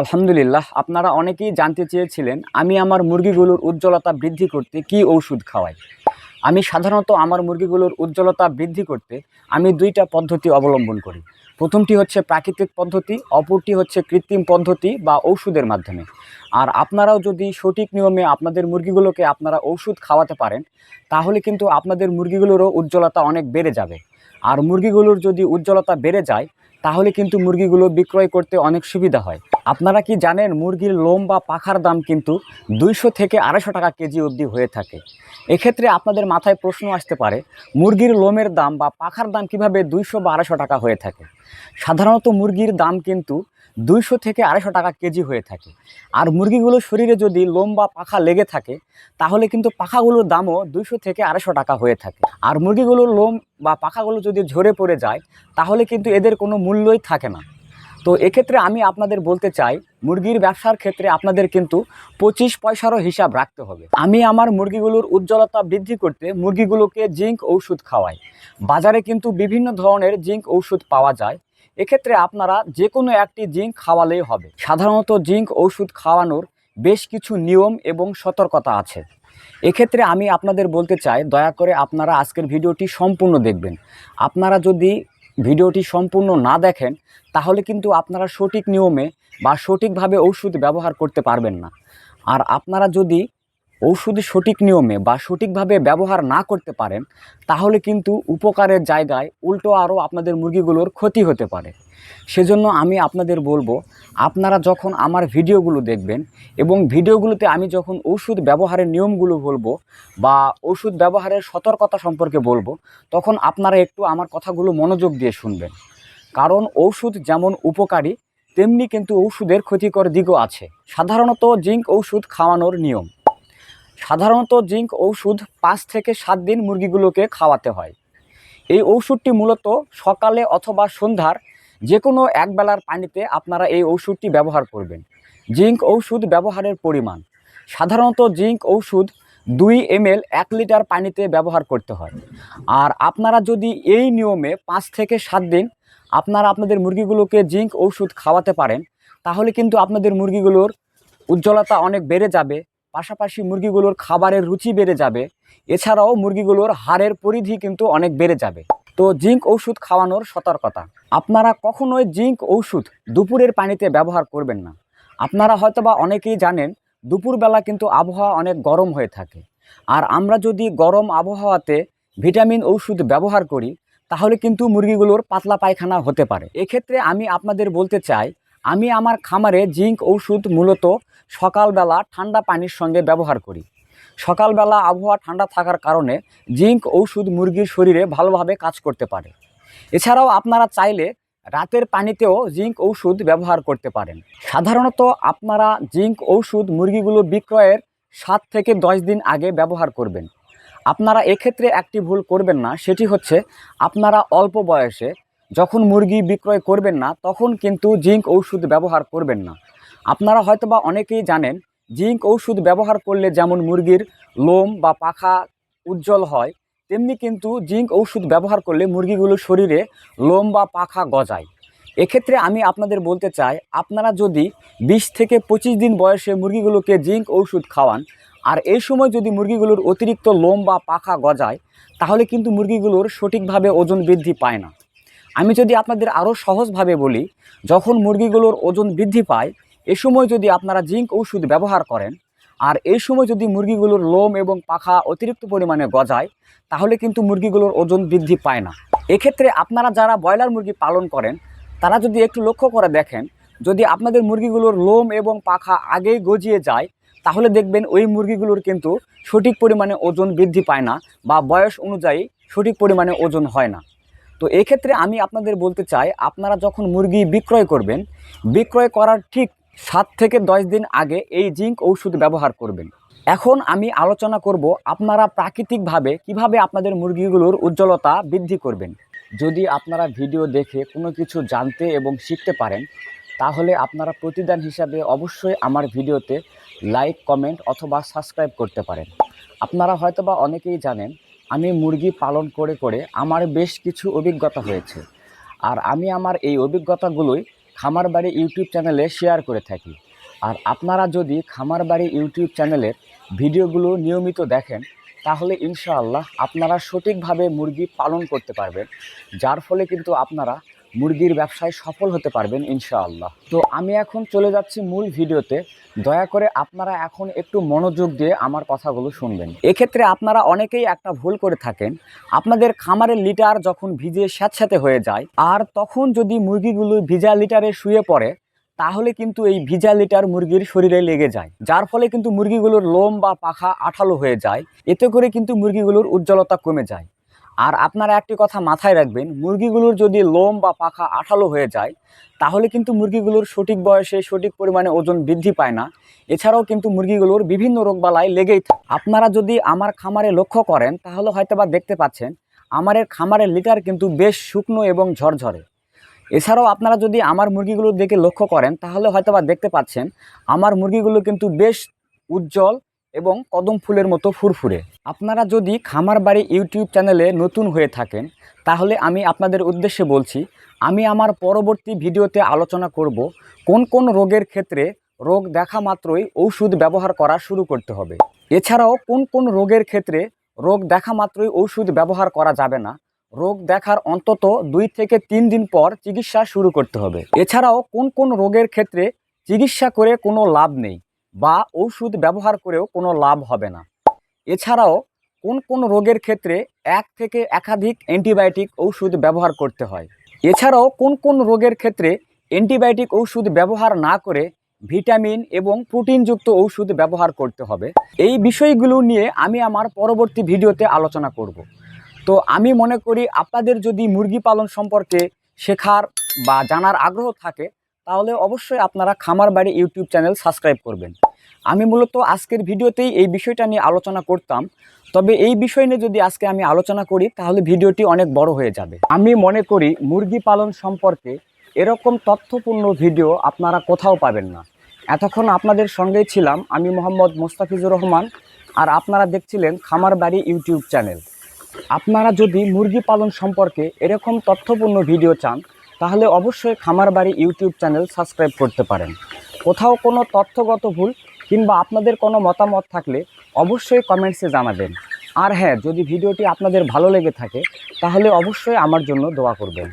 আলহামদুলিল্লাহ, আপনারা অনেকেই জানতে চেয়েছিলেন আমি আমার মুরগিগুলোর উজ্জ্বলতা বৃদ্ধি করতে কি ঔষধ খাওয়াই। আমি সাধারণত আমার মুরগিগুলোর উজ্জ্বলতা বৃদ্ধি করতে আমি দুইটা পদ্ধতি অবলম্বন করি। প্রথমটি হচ্ছে প্রাকৃতিক পদ্ধতি, অপরটি হচ্ছে কৃত্রিম পদ্ধতি বা ঔষধের মাধ্যমে। আর আপনারাও যদি সঠিক নিয়মে আপনাদের মুরগিগুলোকে আপনারা ঔষধ খাওয়াতে পারেন, তাহলে কিন্তু আপনাদের মুরগিগুলোরও উজ্জ্বলতা অনেক বেড়ে যাবে। আর মুরগিগুলোর যদি উজ্জ্বলতা বেড়ে যায় তাহলে কিন্তু মুরগিগুলো বিক্রয় করতে অনেক সুবিধা হয়। আপনারা কি জানেন মুরগির লোম বা পাখার দাম কিন্তু দুইশো থেকে আড়াইশো টাকা কেজি অবধি হয়ে থাকে? এক্ষেত্রে আপনাদের মাথায় প্রশ্ন আসতে পারে, মুরগির লোমের দাম বা পাখার দাম কীভাবে দুইশো বা আড়াইশো টাকা হয়ে থাকে? সাধারণত মুরগির দাম কিন্তু দুইশো থেকে আড়াইশো টাকা কেজি হয়ে থাকে। আর মুরগিগুলোর শরীরে যদি লোম বা পাখা লেগে থাকে, তাহলে কিন্তু পাখাগুলোর দামও দুইশো থেকে আড়াইশো টাকা হয়ে থাকে। আর মুরগিগুলোর লোম বা পাখাগুলো যদি ঝরে পড়ে যায়, তাহলে কিন্তু এদের কোনো মূল্যই থাকে না। তো এক্ষেত্রে আমি আপনাদের বলতে চাই, মুরগির ব্যবসার ক্ষেত্রে আপনাদের কিন্তু পঁচিশ পয়সারও হিসাব রাখতে হবে। আমি আমার মুরগিগুলোর উজ্জ্বলতা বৃদ্ধি করতে মুরগিগুলোকে জিঙ্ক ঔষধ খাওয়াই। বাজারে কিন্তু বিভিন্ন ধরনের জিঙ্ক ঔষধ পাওয়া যায়। এক্ষেত্রে আপনারা যে কোনো একটি জিঙ্ক খাওয়ালেই হবে। সাধারণত জিঙ্ক ওষুধ খাওয়ানোর বেশ কিছু নিয়ম এবং সতর্কতা আছে। এক্ষেত্রে আমি আপনাদের বলতে চাই, দয়া করে আপনারা আজকের ভিডিওটি সম্পূর্ণ দেখবেন। আপনারা যদি ভিডিওটি সম্পূর্ণ না দেখেন, তাহলে কিন্তু আপনারা সঠিক নিয়মে বা সঠিকভাবে ওষুধ ব্যবহার করতে পারবেন না। আর আপনারা যদি ঔষধ সঠিক নিয়মে বা সঠিকভাবে ব্যবহার না করতে পারেন, তাহলে কিন্তু উপকারের জায়গায় উল্টো আরও আপনাদের মুরগিগুলোর ক্ষতি হতে পারে। সেজন্য আমি আপনাদের বলব, আপনারা যখন আমার ভিডিওগুলো দেখবেন এবং ভিডিওগুলোতে আমি যখন ওষুধ ব্যবহারের নিয়মগুলো বলব বা ওষুধ ব্যবহারের সতর্কতা সম্পর্কে বলব, তখন আপনারা একটু আমার কথাগুলো মনোযোগ দিয়ে শুনবেন। কারণ ঔষধ যেমন উপকারী, তেমনি কিন্তু ঔষধের ক্ষতিকর দিকও আছে। সাধারণত জিঙ্ক ঔষধ খাওয়ানোর নিয়ম। সাধারণত জিঙ্ক ঔষধ পাঁচ থেকে সাত দিন মুরগিগুলোকে খাওয়াতে হয়। এই ঔষধটি মূলত সকালে অথবা সন্ধ্যার যে কোনো একবেলার পানিতে আপনারা এই ওষুধটি ব্যবহার করবেন। জিঙ্ক ঔষধ ব্যবহারের পরিমাণ, সাধারণত জিঙ্ক ঔষধ দুই এমএল এক লিটার পানিতে ব্যবহার করতে হয়। আর আপনারা যদি এই নিয়মে পাঁচ থেকে সাত দিন আপনারা আপনাদের মুরগিগুলোকে জিঙ্ক ঔষধ খাওয়াতে পারেন, তাহলে কিন্তু আপনাদের মুরগিগুলোর উজ্জ্বলতা অনেক বেড়ে যাবে পাশাপাশি মুরগিগুলোর খাবারের রুচি বেড়ে যাবে। এছাড়াও মুরগিগুলোর হাড়ের পরিধি কিন্তু অনেক বেড়ে যাবে। তো জিঙ্ক ওষুধ খাওয়ানোর সতর্কতা। আপনারা কখনোই জিঙ্ক ঔষধ দুপুরের পানিতে ব্যবহার করবেন না। আপনারা হয়তোবা অনেকেই জানেন, দুপুরবেলা কিন্তু আবহাওয়া অনেক গরম হয়ে থাকে। আর আমরা যদি গরম আবহাওয়াতে ভিটামিন ঔষধ ব্যবহার করি, তাহলে কিন্তু মুরগিগুলোর পাতলা পায়খানা হতে পারে। এক্ষেত্রে আমি আপনাদের বলতে চাই আমি আমার খামারে জিঙ্ক ঔষধ মূলত সকালবেলা ঠান্ডা পানির সঙ্গে ব্যবহার করি। সকালবেলা আবহাওয়া ঠান্ডা থাকার কারণে জিঙ্ক ঔষধ মুরগির শরীরে ভালোভাবে কাজ করতে পারে। এছাড়াও আপনারা চাইলে রাতের পানিতেও জিঙ্ক ঔষধ ব্যবহার করতে পারেন। সাধারণত আপনারা জিঙ্ক ঔষধ মুরগিগুলো বিক্রয়ের সাত থেকে দশ দিন আগে ব্যবহার করবেন। আপনারা এক্ষেত্রে একটি ভুল করবেন না, সেটি হচ্ছে আপনারা অল্প বয়সে যখন মুরগি বিক্রয় করবেন না, তখন কিন্তু জিঙ্ক ঔষধ ব্যবহার করবেন না। আপনারা হয়তোবা অনেকেই জানেন, জিঙ্ক ঔষধ ব্যবহার করলে যেমন মুরগির লোম বা পাখা উজ্জ্বল হয়, তেমনি কিন্তু জিঙ্ক ঔষধ ব্যবহার করলে মুরগিগুলোর শরীরে লোম বা পাখা গজায়। এক্ষেত্রে আমি আপনাদের বলতে চাই, আপনারা যদি বিশ থেকে পঁচিশ দিন বয়সে মুরগিগুলোকে জিঙ্ক ঔষধ খাওয়ান, আর এই সময় যদি মুরগিগুলোর অতিরিক্ত লোম বা পাখা গজায়, তাহলে কিন্তু মুরগিগুলোর সঠিকভাবে ওজন বৃদ্ধি পায় না। আমি যদি আপনাদের আরও সহজভাবে বলি, যখন মুরগিগুলোর ওজন বৃদ্ধি পায়, এ সময় যদি আপনারা জিঙ্ক ওষুধ ব্যবহার করেন, আর এই সময় যদি মুরগিগুলোর লোম এবং পাখা অতিরিক্ত পরিমাণে গজায়, তাহলে কিন্তু মুরগিগুলোর ওজন বৃদ্ধি পায় না। এক্ষেত্রে আপনারা যারা ব্রয়লার মুরগি পালন করেন, তারা যদি একটু লক্ষ্য করে দেখেন, যদি আপনাদের মুরগিগুলোর লোম এবং পাখা আগেই গজিয়ে যায়, তাহলে দেখবেন ওই মুরগিগুলোর কিন্তু সঠিক পরিমাণে ওজন বৃদ্ধি পায় না বা বয়স অনুযায়ী সঠিক পরিমাণে ওজন হয় না। তো এক্ষেত্রে আমি আপনাদের বলতে চাই, আপনারা যখন মুরগি বিক্রয় করবেন, বিক্রয় করার ঠিক সাত থেকে দশ দিন আগে এই জিঙ্ক ঔষধ ব্যবহার করবেন। এখন আমি আলোচনা করব আপনারা প্রাকৃতিকভাবে কীভাবে আপনাদের মুরগিগুলোর উজ্জ্বলতা বৃদ্ধি করবেন। যদি আপনারা ভিডিও দেখে কোনো কিছু জানতে এবং শিখতে পারেন, তাহলে আপনারা প্রতিদান হিসাবে অবশ্যই আমার ভিডিওতে লাইক, কমেন্ট অথবা সাবস্ক্রাইব করতে পারেন। আপনারা হয়তোবা অনেকেই জানেন আমি মুরগি পালন করে করে আমার বেশ কিছু অভিজ্ঞতা হয়েছে। আর আমি আমার এই অভিজ্ঞতাগুলোই খামার বাড়ি ইউটিউব চ্যানেলে শেয়ার করে থাকি। আর আপনারা যদি খামার বাড়ি ইউটিউব চ্যানেলের ভিডিওগুলো নিয়মিত দেখেন, তাহলে ইনশাআল্লাহ আপনারা সঠিকভাবে মুরগি পালন করতে পারবেন, যার ফলে কিন্তু আপনারা মুরগির ব্যবসায় সফল হতে পারবেন, ইনশাআল্লাহ। তো আমি এখন চলে যাচ্ছি মূল ভিডিওতে। দয়া করে আপনারা এখন একটু মনোযোগ দিয়ে আমার কথাগুলো শুনবেন। এক্ষেত্রে আপনারা অনেকেই একটা ভুল করে থাকেন। আপনাদের খামারের লিটার যখন ভিজে স্যাঁতস্যাঁতে হয়ে যায়, আর তখন যদি মুরগিগুলো ভিজা লিটারে শুয়ে পড়ে, তাহলে কিন্তু এই ভিজা লিটার মুরগির শরীরে লেগে যায়। যার ফলে কিন্তু মুরগিগুলোর লোম বা পাখা আঠালো হয়ে যায়। এতে করে কিন্তু মুরগিগুলোর উজ্জ্বলতা কমে যায়। আর আপনারা একটি কথা মাথায় রাখবেন, মুরগিগুলোর যদি লোম বা পাখা আঠালো হয়ে যায়, তাহলে কিন্তু মুরগিগুলোর সঠিক বয়সে সঠিক পরিমাণে ওজন বৃদ্ধি পায় না। এছাড়াও কিন্তু মুরগিগুলোর বিভিন্ন রোগবালাই লেগেই থাকে। আপনারা যদি আমার খামারে লক্ষ্য করেন, তাহলে হয়তোবা দেখতে পাচ্ছেন, আমাদের খামারের লিটার কিন্তু বেশ শুকনো এবং ঝরঝরে। এছাড়াও আপনারা যদি আমার মুরগিগুলোর দিকে লক্ষ্য করেন, তাহলে হয়তোবা দেখতে পাচ্ছেন, আমার মুরগিগুলো কিন্তু বেশ উজ্জ্বল এবং কদম ফুলের মতো ফুরফুরে। আপনারা যদি খামার বাড়ি ইউটিউব চ্যানেলে নতুন হয়ে থাকেন, তাহলে আমি আপনাদের উদ্দেশ্যে বলছি, আমি আমার পরবর্তী ভিডিওতে আলোচনা করব কোন কোন রোগের ক্ষেত্রে রোগ দেখা মাত্রই ঔষধ ব্যবহার করা শুরু করতে হবে। এছাড়াও কোন কোন রোগের ক্ষেত্রে রোগ দেখা মাত্রই ঔষধ ব্যবহার করা যাবে না, রোগ দেখার অন্তত দুই থেকে তিন দিন পর চিকিৎসা শুরু করতে হবে। এছাড়াও কোন কোন রোগের ক্ষেত্রে চিকিৎসা করে কোনো লাভ নেই। বা ঔষধ ব্যবহার করেও কোনো লাভ হবে না। এছাড়াও কোন কোন রোগের ক্ষেত্রে এক থেকে একাধিক অ্যান্টিবায়োটিক ঔষধ ব্যবহার করতে হয়। এছাড়াও কোন কোন রোগের ক্ষেত্রে অ্যান্টিবায়োটিক ঔষধ ব্যবহার না করে ভিটামিন এবং প্রোটিনযুক্ত ঔষধ ব্যবহার করতে হবে। এই বিষয়গুলো নিয়ে আমি আমার পরবর্তী ভিডিওতে আলোচনা করব। তো আমি মনে করি আপনাদের যদি মুরগি পালন সম্পর্কে শেখার বা জানার আগ্রহ থাকে, তাহলে অবশ্যই আপনারা খামার বাড়ি ইউটিউব চ্যানেল সাবস্ক্রাইব করবেন। আমি মূলত আজকের ভিডিওতেই এই বিষয়টা নিয়ে আলোচনা করতাম। তবে এই বিষয় নিয়ে যদি আজকে আমি আলোচনা করি, তাহলে ভিডিওটি অনেক বড় হয়ে যাবে। আমি মনে করি মুরগি পালন সম্পর্কে এরকম তথ্যপূর্ণ ভিডিও আপনারা কোথাও পাবেন না। এতক্ষণ আপনাদের সঙ্গেই ছিলাম আমি মোহাম্মদ মোস্তাফিজুর রহমান, আর আপনারা দেখছিলেন খামার বাড়ি ইউটিউব চ্যানেল। আপনারা যদি মুরগি পালন সম্পর্কে এরকম তথ্যপূর্ণ ভিডিও চান, তাহলে অবশ্যই খামার বাড়ি ইউটিউব চ্যানেল সাবস্ক্রাইব করতে পারেন। কোথাও কোনো তথ্যগত ভুল কিংবা আপনাদের কোনো মতামত থাকলে অবশ্যই কমেন্টসে জানাবেন। আর হ্যাঁ যদি ভিডিওটি আপনাদের ভালো লেগে থাকে, তাহলে অবশ্যই আমার জন্য দোয়া করবেন।